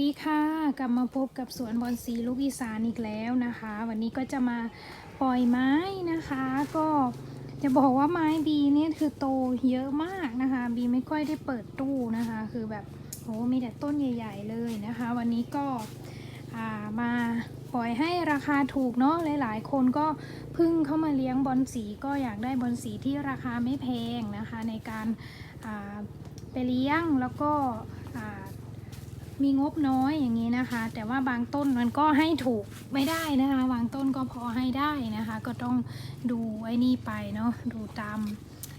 ดีค่ะกลับมาพบกับสวนบอนสีลูกอีสานอีกแล้วนะคะ วันนี้ก็จะมาปล่อยไม้นะคะ ก็จะบอกว่าไม้บีเนี่ยคือโตเยอะมากนะคะ บีไม่ค่อยได้เปิดตู้นะคะ คือแบบโหมีแต่ต้นใหญ่ ๆ เลยนะคะ วันนี้ก็มาปล่อยให้ราคาถูกเนาะหลาย ๆ คนก็พึ่งเข้ามาเลี้ยงบอนสีก็อยากได้บอนสีที่ราคาไม่แพงนะคะ ในการไปเลี้ยงแล้วก็ มีงบน้อยอย่างนี้นะคะ แต่ว่าบางต้นมันก็ให้ถูกไม่ได้นะคะ บางต้นก็พอให้ได้นะคะ ก็ต้องดูไอ้นี่ไปเนาะดูตาม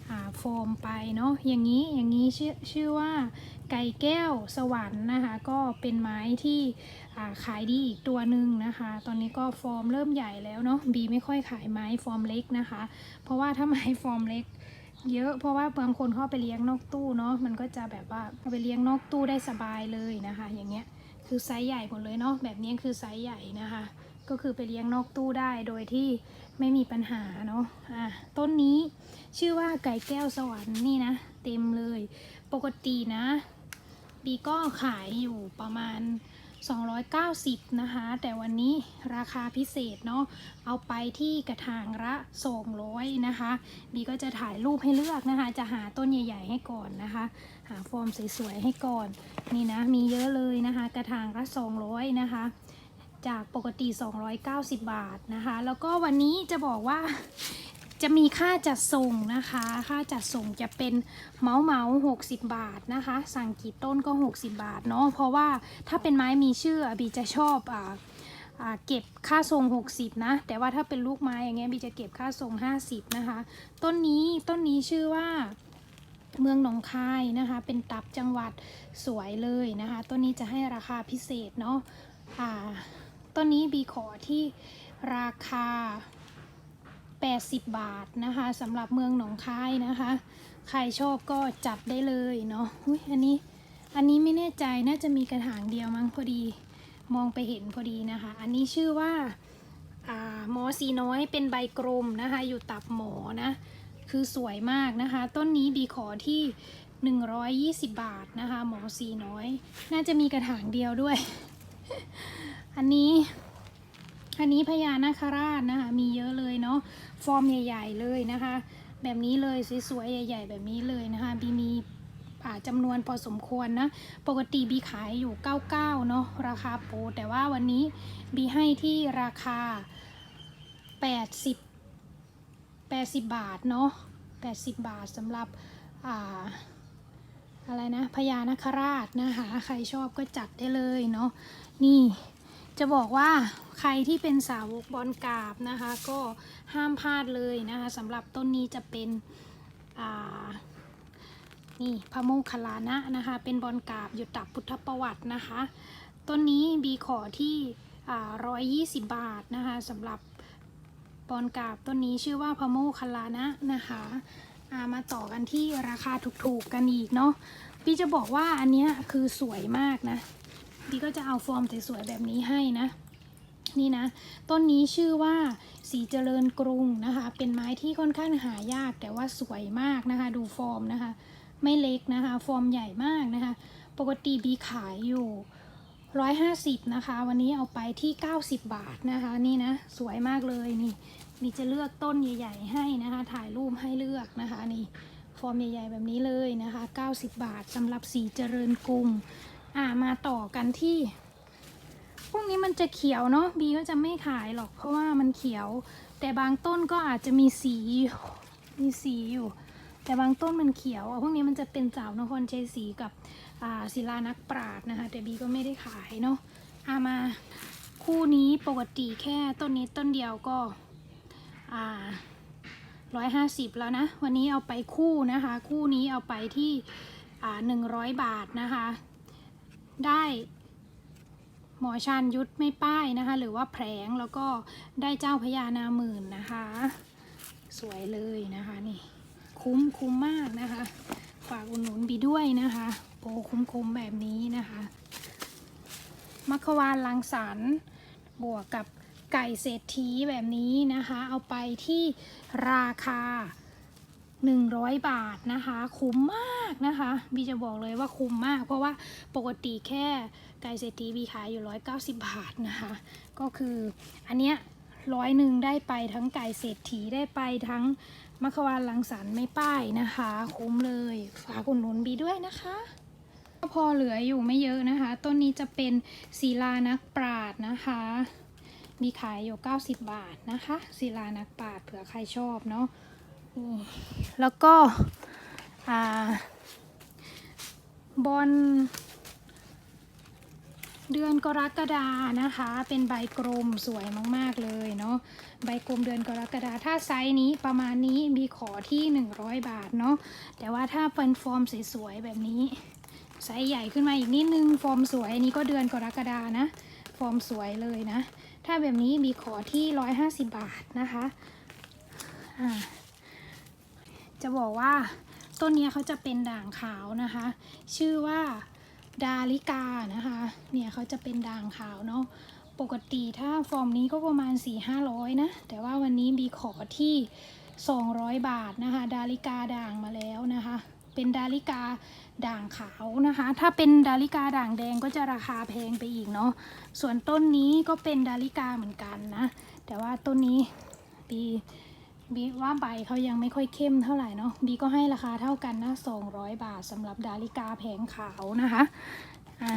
อ่าโฟมไปเนาะอย่างนี้อย่างนี้ชื่อชื่อว่าไก่แก้วสวรรค์นะคะ ก็เป็นไม้ที่ขายดีอีกตัวหนึ่งนะคะ ตอนนี้ก็ฟอร์มเริ่มใหญ่แล้วเนาะบีไม่ค่อยขายไม้ฟอร์มเล็กนะคะ เพราะว่าถ้าไม้ฟอร์มเล็ก เยอะเพราะว่าบางคนเข้าไปเลี้ยงนอกตู้เนาะมันก็จะแบบว่าเอาไปเลี้ยงนอกตู้ได้สบายเลยนะคะ อย่างเงี้ยคือไซส์ใหญ่หมดเลยเนาะแบบนี้คือไซส์ใหญ่นะคะ ก็คือไปเลี้ยงนอกตู้ได้โดยที่ไม่มีปัญหาเนาะอะต้นนี้ชื่อว่าไก่แก้วสวรรค์นี่นะเต็มเลย ปกตินะบีก็ขายอยู่ประมาณ 290 นะคะ แต่วันนี้ราคาพิเศษเนาะเอาไปที่กระถางละ200นะคะบีก็จะถ่ายรูปให้เลือกนะคะ จะหาต้นใหญ่ ๆ ให้ก่อนนะคะ หาฟอร์มสวยๆให้ก่อน นี่นะ มีเยอะเลยนะคะ กระถางละ200 นะคะ จากปกติ 290 บาทนะคะ แล้วก็วันนี้จะบอกว่า จะมีค่าจัดส่งนะคะ ค่าจัดส่งจะเป็นเมาส์เมาส์60บาทนะคะ สั่งกี่ต้นก็ 60 บาทเนาะ เพราะว่าถ้าเป็นไม้มีชื่อบีจะชอบอ่าเก็บค่าทรง 60 นะ แต่ว่าถ้าเป็นลูกไม้อย่างเงี้ยบีจะเก็บค่าทรง 50 นะคะ ต้นนี้ต้นนี้ชื่อว่าเมืองหนองคายนะคะ เป็นตับจังหวัดสวยเลยนะคะ ต้นนี้จะให้ราคาพิเศษเนาะอ่าต้นนี้บีขอที่ราคา 80 บาทนะคะสำหรับเมืองหนองคายนะคะ ใครชอบก็จัดได้เลยเนาะอุ๊ยอันนี้อันนี้ไม่แน่ใจน่าจะมีกระถางเดียวมั้งพอดีมองไปเห็นพอดีนะคะ อันนี้ชื่อว่าอ่าหมอสีน้อยเป็นใบกลมนะคะ อยู่ตับหมอนะ คือสวยมากนะคะ ต้นนี้บีขอที่ 120 บาทนะคะ หมอสีน้อย น่าจะมีกระถางเดียวด้วย อันนี้ อันนี้พญานาคราชนะคะมีเยอะเลยเนาะฟอร์มใหญ่ ๆ เลยนะคะ แบบนี้เลยสวยๆใหญ่ ๆ แบบนี้เลยนะคะบีมีจำนวนพอสมควรนะ ปกติบีขายอยู่ 99 เนาะราคาโปรแต่ว่าวันนี้บีให้ที่ราคา 80 80 บาทเนาะ80 บาทสำหรับอ่าอะไรนะพญานาคราชนะคะ ใครชอบก็จัดได้เลยเนาะนี่ จะบอกว่าใครที่เป็นสาวกบอลกาบนะคะ ก็ห้ามพลาดเลยนะคะสำหรับต้นนี้จะเป็นนี่พระโมคคัลลานะนะคะ เป็นบอลกาบอยู่ตับพุทธประวัตินะคะ ต้นนี้บีขอที่ร้อยยี่สิบบาทนะคะสำหรับบอลกาบต้นนี้ชื่อว่าพระโมคคัลลานะนะคะามาต่อกันที่ราคาถูกๆกันอีกเนาะบีจะบอกว่าอันเนี้ยคือสวยมากนะ บีก็จะเอาฟอร์มสวยๆแบบนี้ให้นะนี่นะต้นนี้ชื่อว่าสีเจริญกรุงนะคะ เป็นไม้ที่ค่อนข้างหายากแต่ว่าสวยมากนะคะ ดูฟอร์มนะคะ ไม่เล็กนะคะ ฟอร์มใหญ่มากนะคะ ปกติบีขายอยู่ 150 นะคะ วันนี้เอาไปที่ 90 บาทนะคะ นี่นะ สวยมากเลยนี่บีจะเลือกต้นใหญ่ ๆ ให้นะคะ ถ่ายรูปให้เลือกนะคะนี่ฟอร์มใหญ่ ๆ แบบนี้เลยนะคะ 90 บาทสำหรับสีเจริญกรุง อ่ามาต่อกันที่ พวกนี้มันจะเขียวเนาะบีก็จะไม่ขายหรอกเพราะว่ามันเขียว แต่บางต้นก็อาจจะมีสีมีสีอยู่ แต่บางต้นมันเขียวอะพวกนี้มันจะเป็นสาวนครชัยศรีกับอ่าศิลานักปราดนะคะ แต่บีก็ไม่ได้ขายเนาะอามาคู่นี้ปกติแค่ต้นนี้ต้นเดียวก็อ่าร้อยห้าสิบแล้วนะ วันนี้เอาไปคู่นะคะ คู่นี้เอาไปที่อ่าหนึ่งร้อยบาทนะคะ ได้หมอชานยุทธไม่ป้ายนะคะ หรือว่าแผลงแล้วก็ได้เจ้าพญานาหมื่นนะคะ สวยเลยนะคะนี่ คุ้มคุ้มมากนะคะ ฝากอุดหนุนบีด้วยนะคะโปรคุ้มๆแบบนี้นะคะมัคควานลังสรรบวกกับไก่เศรษฐีแบบนี้นะคะ เอาไปที่ราคา 100 บาทนะคะ คุ้มมากนะคะบีจะบอกเลยว่าคุ้มมาก เพราะว่าปกติแค่ไก่เศรษฐีบีขายอยู่ 190 บาทนะคะ ก็คืออันเนี้ยร้อยหนึ่งได้ไปทั้งไก่เศรษฐีได้ไปทั้งมัควานลังสรรไม่ป้ายนะคะ คุ้มเลยฝากอุดหนุนบีด้วยนะคะก็พอเหลืออยู่ไม่เยอะนะคะ ต้นนี้จะเป็นศิลานักปราดนะคะ มีขายอยู่ 90 บาทนะคะศิลานักปราดเผื่อใครชอบเนาะ นี่แล้วก็บอลเดือนกรกฎานะคะ เป็นใบกลมสวยมาก ๆ เลยเนาะใบกลมเดือนกรกฎาถ้าไซส์นี้ประมาณนี้มีขอที่ 100 บาทเนาะแต่ว่าถ้าเป็นฟอร์มสวยๆแบบนี้ไซส์ใหญ่ขึ้นมาอีกนิดนึงฟอร์มสวยอันนี้ก็เดือนกรกฎานะ ฟอร์มสวยเลยนะ ถ้าแบบนี้บีขอที่ 150 บาทนะคะอ่า จะบอกว่าต้นนี้เขาจะเป็นด่างขาวนะคะ ชื่อว่าดาลิกานะคะ เนี่ยเขาจะเป็นด่างขาวเนาะปกติถ้าฟอร์มนี้ก็ประมาณ 4-500 นะ แต่ว่าวันนี้บีขอที่ 200 บาทนะคะ ดาลิกาด่างมาแล้วนะคะ เป็นดาลิกาด่างขาวนะคะ ถ้าเป็นดาลิกาด่างแดงก็จะราคาแพงไปอีกเนาะส่วนต้นนี้ก็เป็นดาลิกาเหมือนกันนะ แต่ว่าต้นนี้บี บีว่าใบเขายังไม่ค่อยเข้มเท่าไหร่เนาะบีก็ให้ราคาเท่ากันนะ200 บาทสำหรับดาลิกาแผงขาวนะคะ อะ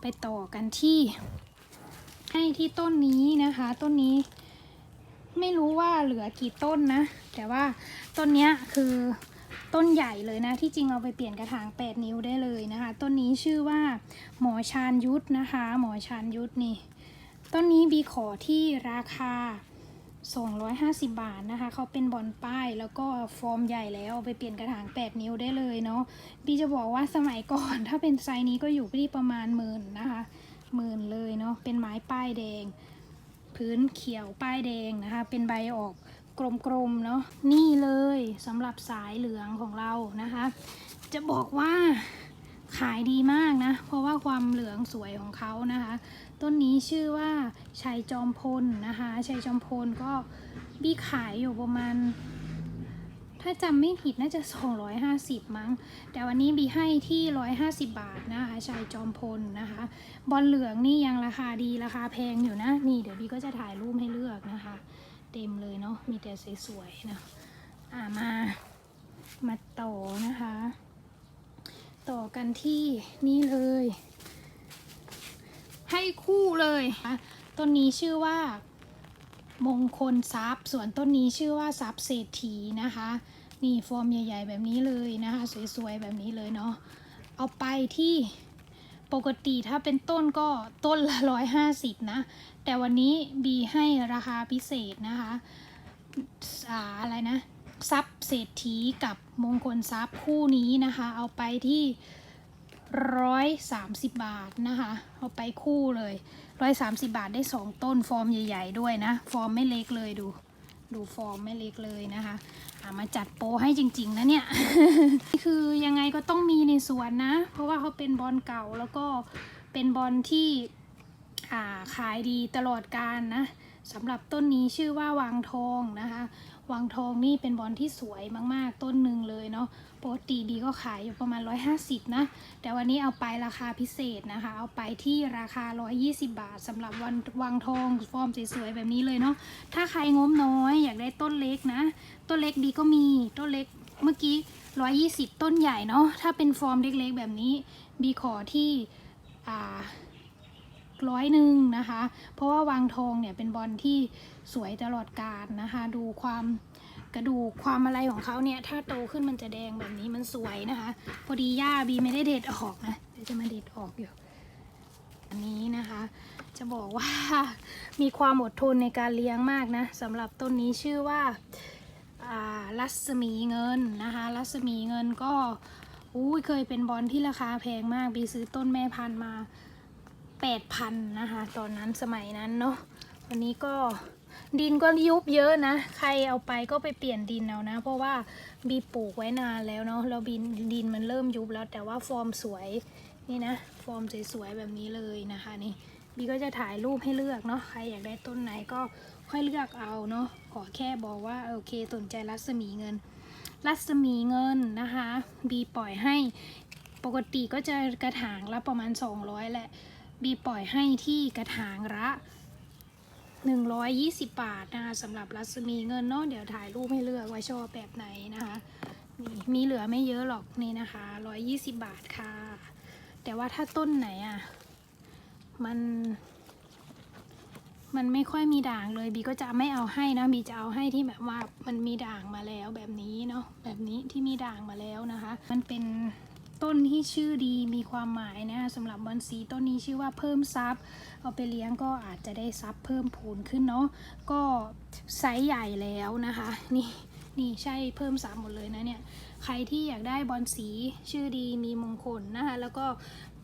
ไปต่อกันที่ ให้ที่ต้นนี้นะคะ ต้นนี้ ไม่รู้ว่าเหลือกี่ต้นนะ แต่ว่าต้นเนี้ยคือต้นใหญ่เลยนะ ที่จริงเอาไปเปลี่ยนกระถาง 8 นิ้วได้เลยนะคะ ต้นนี้ชื่อว่าหมอชาญยุทธนะคะ หมอชาญยุทธนี่ ต้นนี้บีขอที่ราคา 250 บาทนะคะเขาเป็นบอลป้ายแล้วก็ฟอร์มใหญ่แล้วเอาไปเปลี่ยนกระถาง 8 นิ้วได้เลยเนาะบีจะบอกว่าสมัยก่อน ถ้าเป็นไซส์นี้ก็อยู่ที่ประมาณหมื่นนะคะหมื่นเลยเนาะเป็นไม้ป้ายแดง พื้นเขียวป้ายแดงนะคะ เป็นใบออกกลมๆเนาะนี่เลยสำหรับสายเหลืองของเรานะคะ จะบอกว่าขายดีมากนะ เพราะว่าความเหลืองสวยของเขานะคะ ต้นนี้ชื่อว่าชัยจอมพลนะคะชัยจอมพลก็บี้ขายอยู่ประมาณ ถ้าจำไม่ผิดน่าจะ 250 มั้ง แต่วันนี้บีให้ที่ 150 บาทนะคะชายจอมพลนะคะ บอลเหลืองนี่ยังราคาดีราคาแพงอยู่นะ นี่เดี๋ยวบีก็จะถ่ายรูปให้เลือกนะคะ เต็มเลยเนาะมีแต่สวยๆนะอ่ามามาต่อนะคะ ต่อกันที่นี่เลย ให้คู่เลยต้นนี้ชื่อว่ามงคลทรัพย์ ส่วนต้นนี้ชื่อว่าทรัพย์เศรษฐีนะคะ นี่ฟอร์มใหญ่ ๆ แบบนี้เลยนะคะ สวยๆแบบนี้เลยเนาะเอาไปที่ปกติถ้าเป็นต้นก็ต้นละร้อยห้าสิบนะ แต่วันนี้บีให้ราคาพิเศษนะคะอาอะไรนะทรัพย์เศรษฐีกับมงคลทรัพย์คู่นี้นะคะ เอาไปที่ ร้อยสามสิบบาทนะคะ เอาไปคู่เลยร้อยสามสิบาทได้สองต้นฟอร์มใหญ่ ๆ ด้วยนะ ฟอร์มไม่เล็กเลยดู ดูฟอร์มไม่เล็กเลยนะคะามาจัดโปให้จริง ๆ นะเนี่ย คือยังไงก็ต้องมีในสวนนะ เพราะว่าเขาเป็นบอลเก่าแล้วก็เป็นบอลที่ขายดีตลอดการนะ สำหรับต้นนี้ชื่อว่าวังทองนะคะวังทองนี่เป็นบอลที่สวยมากๆ ต้นหนึ่งเลยเนาะปกติบีก็ขายอยู่ประมาณ 150 นะ แต่วันนี้เอาไปราคาพิเศษนะคะ เอาไปที่ราคา 120 บาทสำหรับวันวังทองฟอร์มสวยๆแบบนี้เลยเนาะถ้าใครงบน้อยอยากได้ต้นเล็กนะ ต้นเล็กบีก็มีต้นเล็กเมื่อกี้ 120 ต้นใหญ่เนาะถ้าเป็นฟอร์มเล็กๆแบบนี้บีขอที่อ่า ร้อยหนึ่งนะคะ เพราะว่าวางทองเนี่ยเป็นบอลที่สวยตลอดกาลนะคะ ดูความกระดูกความอะไรของเขาเนี่ย ถ้าโตขึ้นมันจะแดงแบบนี้มันสวยนะคะ พอดีย่าบีไม่ได้เด็ดออกนะเดี๋ยวจะมาเด็ดออกอยู่ อันนี้นะคะ จะบอกว่ามีความอดทนในการเลี้ยงมากนะสำหรับต้นนี้ชื่อว่าอ่ารัศมีเงินนะคะ รัศมีเงินก็อุ้ยเคยเป็นบอลที่ราคาแพงมากบีซื้อต้นแม่พันธุ์มา แปดพันนะคะตอนนั้นสมัยนั้นเนาะวันนี้ก็ดินก็ยุบเยอะนะ ใครเอาไปก็ไปเปลี่ยนดินเอานะ เพราะว่าบีปลูกไว้นานแล้วเนาะแล้วบินดินมันเริ่มยุบแล้วแต่ว่าฟอร์มสวยนี่นะ ฟอร์มสวยๆแบบนี้เลยนะคะนี่บีก็จะถ่ายรูปให้เลือกเนาะใครอยากได้ต้นไหนก็ค่อยเลือกเอาเนาะขอแค่บอกว่าโอเคสนใจรัศมีเงิน รัศมีเงินนะคะบีปล่อยให้ปกติก็จะกระถางละประมาณ 200แหละ บีปล่อยให้ที่กระถางละ 120 บาทนะคะสำหรับรัศมีเงินเนาะเดี๋ยวถ่ายรูปให้เลือกว่าชอบแบบไหนนะคะนี่มีเหลือไม่เยอะหรอกนี่นะคะ 120 บาทค่ะ แต่ว่าถ้าต้นไหนอะมันมันไม่ค่อยมีด่างเลยบีก็จะไม่เอาให้นะบีจะเอาให้ที่แบบว่ามันมีด่างมาแล้วแบบนี้เนาะแบบนี้ที่มีด่างมาแล้วนะคะ มันเป็น ต้นที่ชื่อดีมีความหมายนะคะสำหรับบอนซีต้นนี้ชื่อว่าเพิ่มซับเอาไปเลี้ยงก็อาจจะได้ซับเพิ่มพูนขึ้นเนาะก็ไซส์ใหญ่แล้วนะคะนี่นี่ใช่เพิ่มซับหมดเลยนะเนี่ยใครที่อยากได้บอนสีชื่อดีมีมงคลนะคะแล้วก็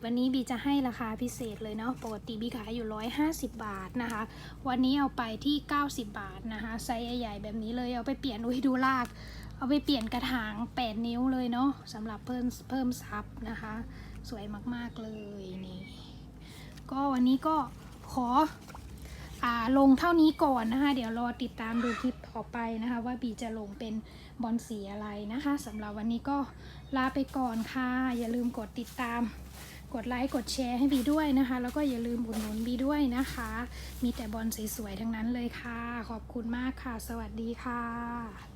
วันนี้บีจะให้ราคาพิเศษเลยเนาะปกติบีขายอยู่ 150 บาทนะคะ วันนี้เอาไปที่ 90 บาทนะคะไซส์ใหญ่ๆแบบนี้เลยเอาไปเปลี่ยนอุ้ยดูลาก เอาไปเปลี่ยนกระถาง 8 นิ้วเลยเนาะสำหรับเพิ่มเพิ่มซับนะคะ สวยมากๆเลยนี่ก็วันนี้ก็ขออ่าลงเท่านี้ก่อนนะคะ เดี๋ยวรอติดตามดูคลิปต่อไปนะคะ ว่าบีจะลงเป็นบอลสีอะไรนะคะสำหรับวันนี้ก็ลาไปก่อนค่ะ อย่าลืมกดติดตามกดไลค์กดแชร์ให้บีด้วยนะคะ แล้วก็อย่าลืมอุดหนุนบีด้วยนะคะ มีแต่บอลสวยๆทั้งนั้นเลยค่ะ ขอบคุณมากค่ะ สวัสดีค่ะ